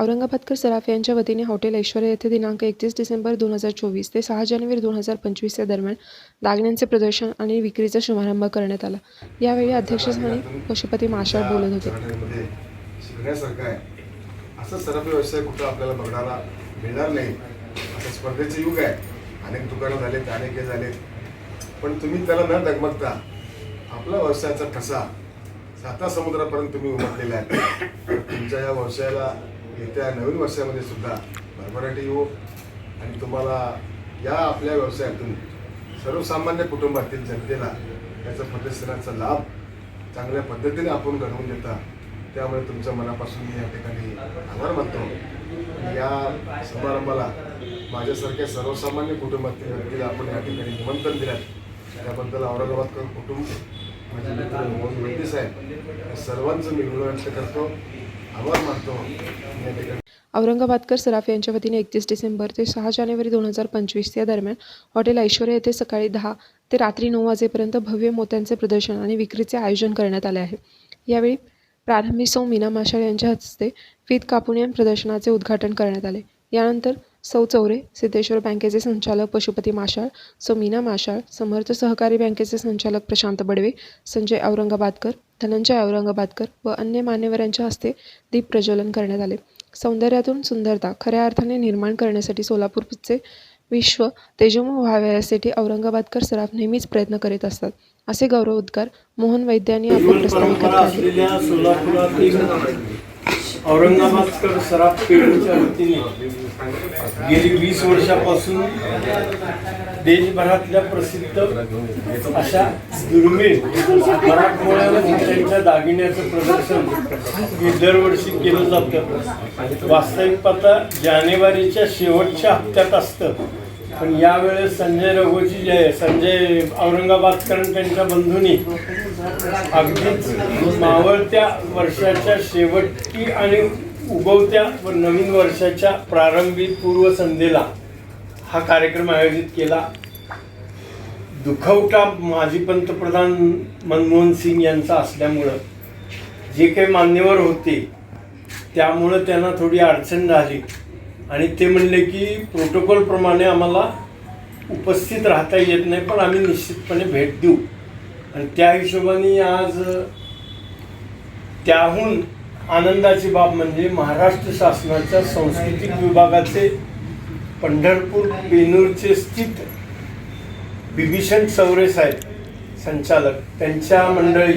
औरंगाबादकर सराफ यांच्या वतीने हॉटेल ऐश्वर्या येथे दिनांक एकतीस डिसेंबर दोन हजार चोवीस ते सहा जानेवारी दोन हजार पंचवीस या दरम्यान दागिन्यांचे प्रदर्शन आणि विक्रीचा शुभारंभ करण्यात आला. यावेळी अध्यक्षस्थानी पशुपती माशाळ बोलत होते. असं सर्व व्यवसाय कुठं आपल्याला बघणारा मिळणार नाही. असं स्पर्धेचं युग आहे. अनेक दुकानं झालेत अनेक हे झालेत. पण तुम्ही त्याला न डगमगता आपला व्यवसायाचा ठसा साता समुद्रापर्यंत तुम्ही उमटलेला आहे. तुमच्या या व्यवसायाला येत्या नवीन वर्षामध्ये सुद्धा भरभराटी येऊ आणि तुम्हाला या आपल्या व्यवसायातून सर्वसामान्य कुटुंबातील जनतेला याचा प्रदर्शनाचा लाभ चांगल्या पद्धतीने आपण घडवून देता त्यामुळे तुमच्या मनापासून मी या ठिकाणी आभार मानतो. या समारंभाला माझ्यासारख्या सर्वसामान्य कुटुंबातील व्यक्तीला आपण या ठिकाणी निमंत्रण दिलं त्याबद्दल औरंगाबादकर कुटुंब माझे मित्र मोहन वैद्य साहेब सर्वांचं मी ऋण व्यक्त करतो. आभार मानतो या ठिकाणी औरंगाबादकर सराफ यांच्या वतीने एकतीस डिसेंबर ते सहा जानेवारी दोन हजार पंचवीस या दरम्यान हॉटेल ऐश्वर्या येथे सकाळी दहा ते रात्री नऊ वाजेपर्यंत भव्य मोत्यांचे प्रदर्शन आणि विक्रीचे आयोजन करण्यात आले आहे. यावेळी प्रारंभी सौ मीना माशाळ यांच्या हस्ते फीत कापून या प्रदर्शनाचे उद्घाटन करण्यात आले. यानंतर सौ चौरे सिद्धेश्वर बँकेचे संचालक पशुपती माशाळ सौ मीना माशाळ समर्थ सहकारी बँकेचे संचालक प्रशांत बडवे संजय औरंगाबादकर धनंजय औरंगाबादकर व अन्य मान्यवरांच्या हस्ते दीप प्रज्वलन करण्यात आले. सौंदर्यातून सुंदरता खऱ्या अर्थाने निर्माण करण्यासाठी सोलापूरचे विश्व तेजोमय व्हावे यासाठी औरंगाबादकर सराफ नेहमीच प्रयत्न करीत असतात. असे गौरव उद्गार मोहन वैद्य यांनी आपल्या जीवन औरंगाबादकर सराफ पेढीच्या वतीने गेली वीस वर्षापासून देशभरातल्या प्रसिद्ध अशा दुर्मिळ मराठमोळ्याला त्यांच्या दागिन्याचं प्रदर्शन हे दरवर्षी केलं जातं. वास्तविक पाता जानेवारीच्या शेवटच्या हप्त्यात असतं. पण यावेळेस संजय रघोजी जे आहे, संजय औरंगाबादकर आणि त्यांच्या बंधूंनी अगदीच मावळत्या वर्षाच्या शेवटी आणि उगवत्या व नवीन वर्षाच्या प्रारंभी पूर्वसंध्येला हा कार्यक्रम आयोजित केला. दुखवटा माजी पंतप्रधान मनमोहन सिंग यांचा असल्यामुळं जे काही मान्यवर होते त्यामुळं त्यांना थोडी अडचण झाली. आणि ते म्हणले की प्रोटोकॉलप्रमाणे आम्हाला उपस्थित राहता येत नाही पण आम्ही निश्चितपणे भेट देऊ. आणि त्या हिशोबाने आज त्याहून आनंदाची बाब म्हणजे महाराष्ट्र शासनाच्या सांस्कृतिक विभागाचे पंढरपूर बेनूरचे स्थित बिभीषण चौरे साहेब संचालक त्यांच्या मंडळी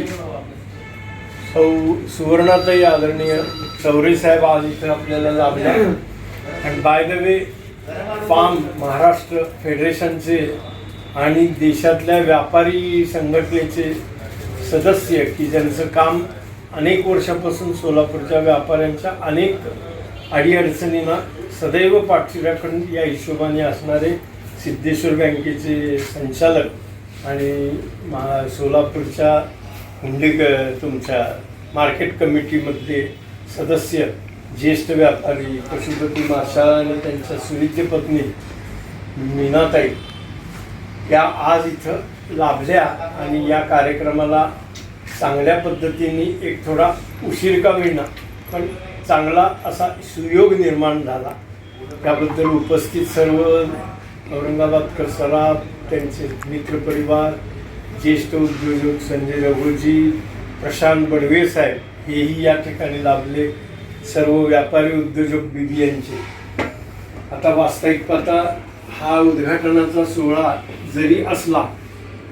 सौ सुवर्णाताई आदरणीय चौरे साहेब आज इथे आपल्याला लाभले. आणि by the way farm Maharashtra फेडरेशनचे आणि देशातल्या व्यापारी संघटनेचे सदस्य की ज्यांचं काम अनेक वर्षापासून सोलापूरच्या व्यापाऱ्यांच्या अनेक अडीअडचणींना सदैव पाठशिराखंड या हिशोबाने असणारे सिद्धेश्वर बँकेचे संचालक आणि मा सोलापूरच्या हुंडी क- तुमच्या मार्केट कमिटीमध्ये सदस्य ज्येष्ठ व्यापारी पशुपती माशाळा आणि त्यांच्या सुविद्य पत्नी मीनाताई या आज इथं लाभल्या आणि या कार्यक्रमाला चांगल्या पद्धतीने एक थोडा उशीर का होईना पण चांगला असा सुयोग निर्माण झाला. त्याबद्दल उपस्थित सर्व औरंगाबादकर सराफ त्यांचे मित्रपरिवार ज्येष्ठ उद्योजक संजय रघुजी प्रशांत बडवे साहेब हेही या ठिकाणी लाभले. सर्व व्यापारी उद्योजक बीबी यांचे. आता वास्तविक पाहता हा उद्घाटनाचा सोहळा जरी असला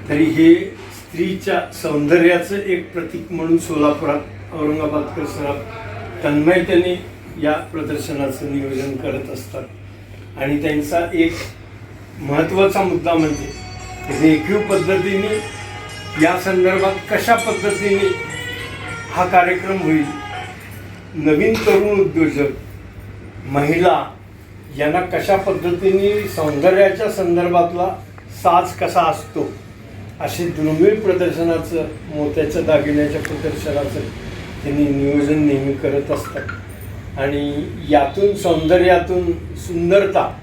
तरी हे स्त्रीच्या सौंदर्याचं एक प्रतीक म्हणून सोलापुरात औरंगाबादकर सराफ तन्मयतेने या प्रदर्शनाचं नियोजन करत असतात. आणि त्यांचा एक महत्त्वाचा मुद्दा म्हणजे रेखीव पद्धतीने या संदर्भात कशा पद्धतीने हा कार्यक्रम होईल? नवीन तरुण उद्योजक महिला यांना कशा पद्धतीने सौंदर्याच्या संदर्भातला साज कसा असतो असे दुर्मिळ प्रदर्शनाचं मोत्याच्या दागिन्याच्या प्रदर्शनाचं त्यांनी नियोजन नेहमी करत असतात. आणि यातून सौंदर्यातून सुंदरता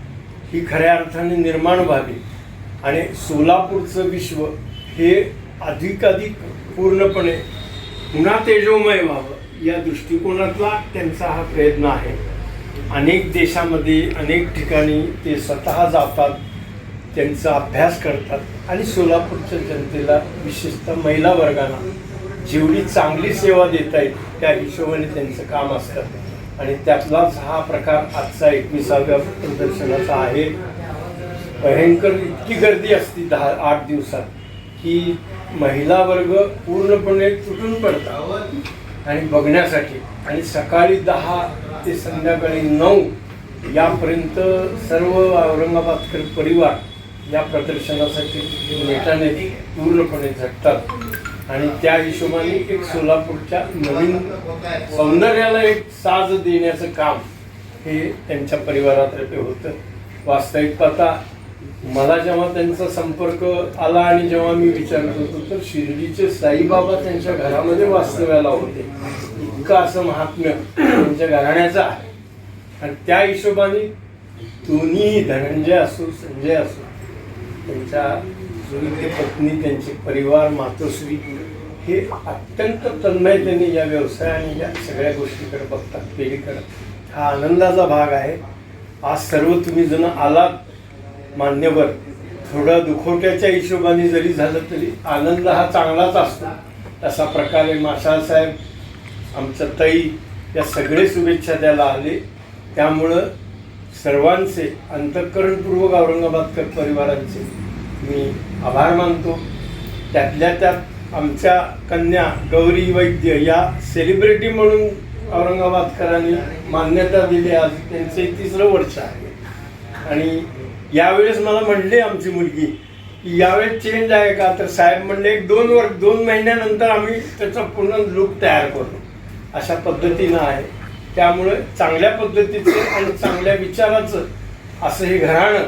ही खऱ्या अर्थाने निर्माण व्हावी. आणि सोलापूरचं विश्व हे अधिकाधिक पूर्णपणे पुन्हा तेजोमय व्हावं या दृष्टिकोनातला त्यांचा हा प्रयत्न आहे. अनेक देशामध्ये अनेक ठिकाणी ते स्वतः जातात त्यांचा अभ्यास करतात. आणि सोलापूरच्या जनतेला विशेषतः महिला वर्गाला जेवढी चांगली सेवा देता येईल त्या हिशोबाने त्यांचं काम असतं. आणि त्यातलाच हा प्रकार आजचा एकविसाव्या प्रदर्शनाचा आहे. भयंकर इतकी गर्दी असते दहा आठ दिवसात की महिला वर्ग पूर्णपणे तुटून पडतात. आणि बघण्यासाठी. आणि सकाळी दहा ते संध्याकाळी नऊ यापर्यंत सर्व औरंगाबादकर परिवार या प्रदर्शनासाठी नेटाने पूर्णपणे झटतात. आणि त्या हिशोबाने एक सोलापूरच्या नवीन सौंदर्याला एक साज देण्याचं काम हे त्यांच्या परिवारातर्फे होतं. वास्तविक पाहता मला जेव्हा त्यांचा संपर्क आला आणि जेव्हा मी विचारत होतो तर शिर्डीचे साईबाबा त्यांच्या घरामध्ये वास्तव्याला होते. इतकं असं महात्म्य तुमच्या घराण्याचं आहे. आणि त्या हिशोबाने दोन्ही धनंजय असो संजय असो त्यांच्या जोडीचे पत्नी त्यांचे परिवार मातोश्री हे अत्यंत तन्मयतेने या व्यवसाय आणि या सगळ्या गोष्टीकडे बघतात पिढीकडे हा आनंदाचा भाग आहे. आज सर्व तुम्ही जण आलात मान्यवर. थोडं दुखोट्याच्या हिशोबाने जरी झालं तरी आनंद हा चांगलाच असतो. तसा प्रकारे माशाळ साहेब आमचं तई या सगळे शुभेच्छा द्यायला आले. त्यामुळं सर्वांचे अंतःकरणपूर्वक औरंगाबादकर परिवारांचे मी आभार मानतो. त्यातल्या त्यात आमच्या कन्या गौरी वैद्य या सेलिब्रिटी म्हणून औरंगाबादकरांनी मान्यता दिली. आज त्यांचे तिसरं वर्ष आहे. आणि यावेळेस मला म्हणले आमची मुलगी की यावेळेस चेंज आहे का? तर साहेब म्हणले एक दोन वर्ष दोन महिन्यानंतर आम्ही त्याचा पूर्ण लुक तयार करू. अशा पद्धतीनं आहे. त्यामुळे चांगल्या पद्धतीचं आणि चांगल्या विचाराचं असं हे घराणं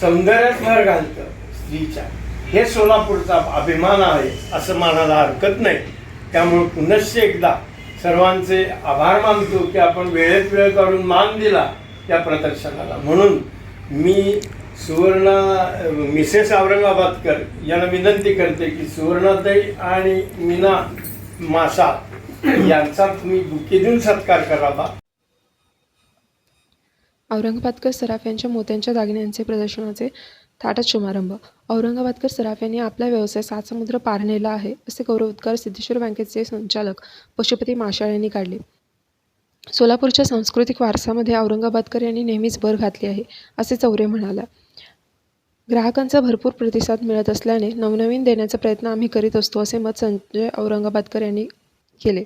सौंदर्यात भर घालतं स्त्रीच्या. हे सोलापूरचा अभिमान आहे असं मानायला हरकत नाही. त्यामुळे पुनश्च एकदा सर्वांचे आभार मानतो की आपण वेळेत वेळ काढून मान दिला त्या प्रदर्शनाला. म्हणून मी सुवर्णा मिसेस औरंगाबादकर यांना विनंती करते की सुवर्णाताई आणि मीना मासा यांचा तुम्ही बुके देऊन सत्कार करावा औरंगाबादकर सराफ यांच्या मोत्यांच्या दागिन्यांचे प्रदर्शनाचे थाटात शुभारंभ. औरंगाबादकर सराफ यांनी आपला व्यवसाय सात समुद्र पार नेला आहे असे गौरवोद्गार सिद्धेश्वर बँकेचे संचालक पशुपती माशाळ यांनी काढले. सोलापूरच्या सांस्कृतिक वारसामध्ये औरंगाबादकर यांनी नेहमीच भर घातली आहे असे चौरे म्हणाला ग्राहकांचा भरपूर प्रतिसाद मिळत असल्याने नवनवीन देण्याचा प्रयत्न आम्ही करीत असतो असे मत संजय औरंगाबादकर यांनी केले.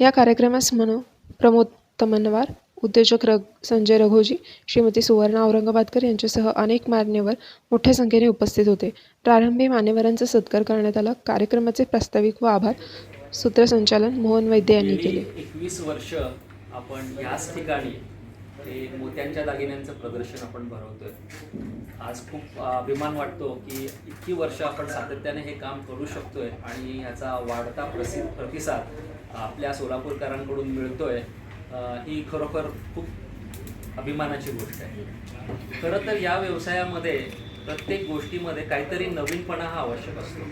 या कार्यक्रमास मनो प्रमोद तमनवार उद्योजक रग संजय रघोजी श्रीमती सुवर्णा औरंगाबादकर यांच्यासह अनेक मान्यवर मोठ्या संख्येने उपस्थित होते. प्रारंभी मान्यवरांचा सत्कार करण्यात आला. कार्यक्रमाचे प्रास्ताविक व आभार सूत्रसंचालन मोहन वैद्य यांनी केले. एकवीस वर्ष आपण याच ठिकाणी ते मोत्यांच्या दागिन्यांचं प्रदर्शन आपण भरवतोय. आज खूप अभिमान वाटतो की इतकी वर्ष आपण सातत्याने हे काम करू शकतोय आणि याचा वाढता प्रसिद्ध प्रतिसाद आपल्या सोलापूरकरांकडून मिळतोय ही खरोखर खूप अभिमानाची गोष्ट आहे. खरं तर या व्यवसायामध्ये प्रत्येक गोष्टीमध्ये काहीतरी नवीनपणा हा आवश्यक असतो.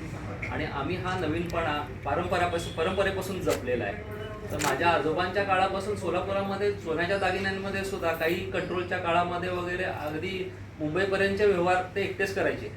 आणि आम्ही हा नवीनपणा पारंपरापासून परंपरेपासून जपलेला आहे. तर माझ्या आजोबांच्या काळापासून सोलापुरामध्ये सोन्याच्या दागिन्यांमध्ये सुद्धा काही कंट्रोलच्या काळामध्ये वगैरे अगदी मुंबईपर्यंतचे व्यवहार ते एकटेच करायचे.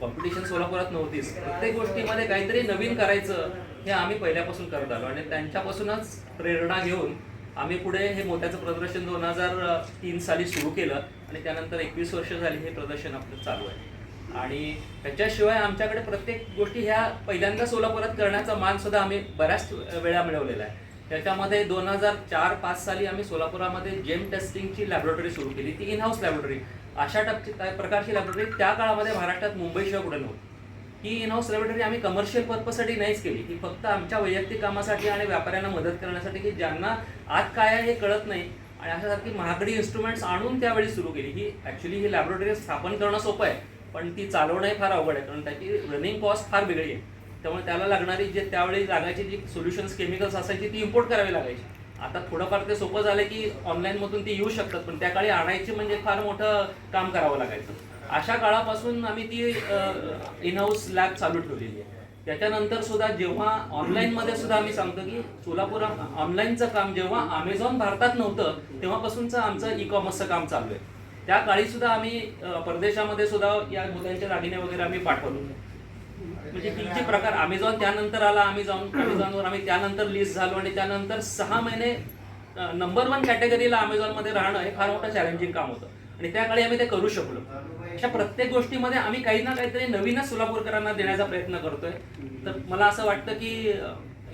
कॉम्पिटिशन सोलापुरात नव्हतीच. प्रत्येक गोष्टीमध्ये काहीतरी नवीन करायचं हे आम्ही पहिल्यापासून करत आलो आणि त्यांच्यापासूनच प्रेरणा घेऊन आम्ही पुढे हे मोत्याचं प्रदर्शन दोन हजार तीन साली सुरू केलं आणि त्यानंतर एकवीस वर्ष झाली हे प्रदर्शन आपलं चालू आहे. आणि त्याच्याशिवाय आमच्याकडे प्रत्येक गोष्टी ह्या पहिल्यांदा सोलापुरात करण्याचा मान सुद्धा आम्ही बऱ्याच वेळा मिळवलेला आहे. त्याच्यामध्ये दोन हजार चार पाच साली आम्ही सोलापुरामध्ये जेम टेस्टिंगची लॅबोरेटरी सुरू केली. ती इन हाऊस लॅबोरेटरी अशा टपची प्रकारची लॅबोरेटरी त्या काळामध्ये महाराष्ट्रात मुंबईशिवाय कुठे नव्हती. ही इन हाऊस लॅबोरेटरी आम्ही कमर्शियल पर्पजसाठी नाहीच केली. ही फक्त आमच्या वैयक्तिक कामासाठी आणि व्यापाऱ्यांना मदत करण्यासाठी की ज्यांना आत काय आहे हे कळत नाही. आणि अशासारखी महागडी इन्स्ट्रुमेंट्स आणून त्यावेळी सुरू केली. ही ॲक्च्युली ही लॅबोरेटरी स्थापन करणं सोपं आहे पण ती चालवणंही फार अवघड आहे. कारण त्याची रनिंग कॉस्ट फार वेगळी आहे. त्यामुळे त्याला लागणारी जे त्यावेळी लागायची जी सोल्युशन्स केमिकल्स असायची ती इम्पोर्ट करावी लागायची. आता थोडंफार ते सोपं झालं की ऑनलाईनमधून ती येऊ शकतात पण त्या काळी आणायची म्हणजे फार मोठं काम करावं लागायचं. अशा काळापासून आम्ही ती इन हाऊस लॅब चालू ठेवलेली आहे. त्याच्यानंतर सुद्धा जेव्हा ऑनलाईनमध्ये सुद्धा आम्ही सांगतो की सोलापूर ऑनलाईनचं काम जेव्हा अमेझॉन भारतात नव्हतं तेव्हापासूनचं आमचं ई कॉमर्सचं काम चालू आहे. त्या काळी सुद्धा आम्ही परदेशामध्ये सुद्धा या मुलांच्या दागिने वगैरे आम्ही पाठवलो म्हणजे तीनचे प्रकार? अमेझॉन त्यानंतर आला आम्ही अमेझॉनवर आम्ही त्यानंतर लिस्ट झालो आणि त्यानंतर सहा महिने नंबर वन कॅटेगरीला अमेझॉनमध्ये राहणं हे फार मोठं चॅलेंजिंग काम होतं. आणि त्या काळी आम्ही ते करू शकलो. अशा प्रत्येक गोष्टीमध्ये आम्ही काही ना काहीतरी नवीनच सोलापूरकरांना देण्याचा प्रयत्न करतोय. तर मला असं वाटतं की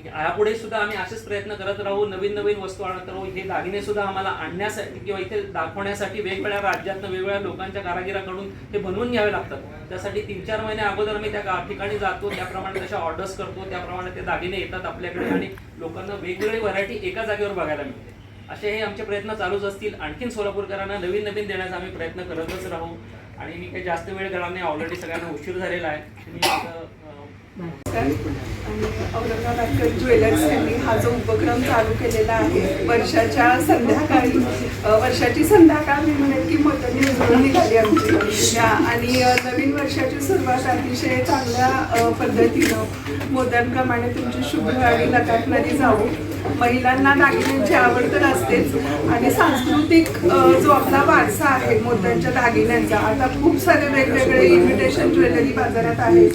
यापुढे सुद्धा आम्ही असेच प्रयत्न करत राहू नवीन नवीन वस्तू आणत राहू. हे दागिने सुद्धा आम्हाला आणण्यासाठी किंवा इथे दाखवण्यासाठी वेगवेगळ्या राज्यातनं वेगवेगळ्या लोकांच्या कारागिराकडून ते बनवून घ्यावे लागतात. त्यासाठी तीन चार महिने अगोदर आम्ही त्या ठिकाणी जातो त्याप्रमाणे तशा ऑर्डर्स करतो त्याप्रमाणे ते दागिने येतात आपल्याकडे आणि लोकांना वेगवेगळी व्हरायटी एका जागेवर बघायला मिळते. असे हे आमचे प्रयत्न चालूच असतील. आणखीन सोलापूरकरांना नवीन नवीन देण्याचा आम्ही प्रयत्न करतच राहू. आणि मी काही जास्त वेळ करणार नाही ऑलरेडी सगळ्यांना उशीर झालेला आहे. मी आणि औरंगाबादकर ज्वेलर्स यांनी हा जो उपक्रम चालू केलेला आहे वर्षाच्या संध्याकाळी वर्षाची संध्याकाळ मी म्हणेन की मतनी उजळून निघाली आमची. आणि नवीन वर्षाची सुरुवात अतिशय चांगल्या पद्धतीनं मोत्यांप्रमाणे तुमची शुभ आणि लकाटणारी जाऊ महिलांना दागिन्यांची आवड तर असतेच आणि सांस्कृतिक जो आपला वारसा आहे मोत्यांच्या दागिन्यांचा आता खूप सारे वेगवेगळे इमिटेशन ज्वेलरी बाजारात आहेत.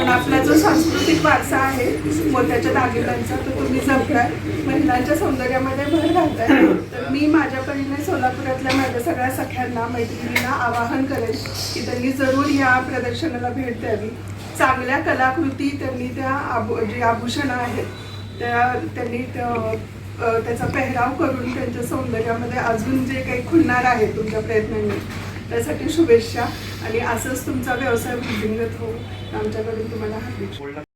पण आपला जो सांस्कृतिक वारसा आहे मोत्याच्या दागिन्यांचा तो तुम्ही जपताय महिलांच्या सौंदर्यामध्ये भर घालताय तर मी माझ्या परीने सोलापुरातल्या माझ्या सगळ्या सख्यांना मैत्रिणींना आवाहन करेन की त्यांनी जरूर या प्रदर्शनाला भेट द्यावी. चांगल्या कलाकृती त्यांनी त्या आभू जी आभूषणं आहेत त्या त्यांनी त्याचा पेहराव करून त्यांच्या सौंदर्यामध्ये अजून जे काही खुलणार आहे तुमच्या प्रयत्नांनी त्यासाठी शुभेच्छा. आणि असंच तुमचा व्यवसाय वृद्धिंगत होऊ आमच्याकडून तुम्हाला हार्दिक